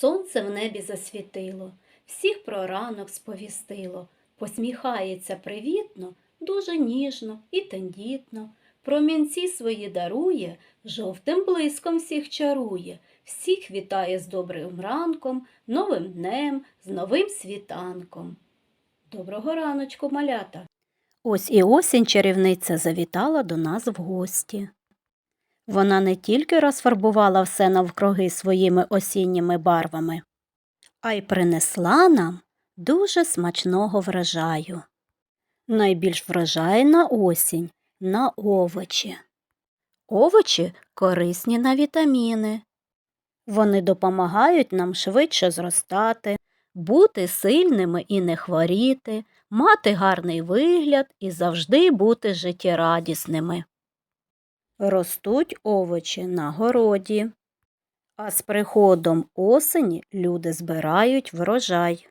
Сонце в небі засвітило, всіх про ранок сповістило, посміхається привітно, дуже ніжно і тендітно. Промінці свої дарує, жовтим блиском всіх чарує, всіх вітає з добрим ранком, новим днем, з новим світанком. Доброго раночку, малята. Ось і осінь чарівниця завітала до нас в гості. Вона не тільки розфарбувала все навкруги своїми осінніми барвами, а й принесла нам дуже смачного врожаю. Найбільш врожайна осінь на овочі. Овочі корисні на вітаміни. Вони допомагають нам швидше зростати, бути сильними і не хворіти, мати гарний вигляд і завжди бути життєрадісними. Ростуть овочі на городі. А з приходом осені люди збирають врожай.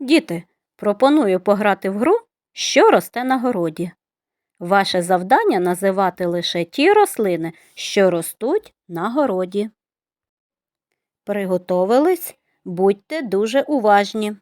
Діти, пропоную пограти в гру, що росте на городі. Ваше завдання називати лише ті рослини, що ростуть на городі. Приготовились? Будьте дуже уважні.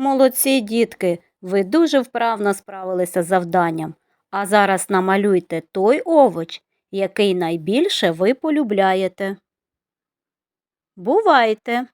Молодці, дітки, ви дуже вправно справилися з завданням. А зараз намалюйте той овоч, який найбільше ви полюбляєте. Бувайте!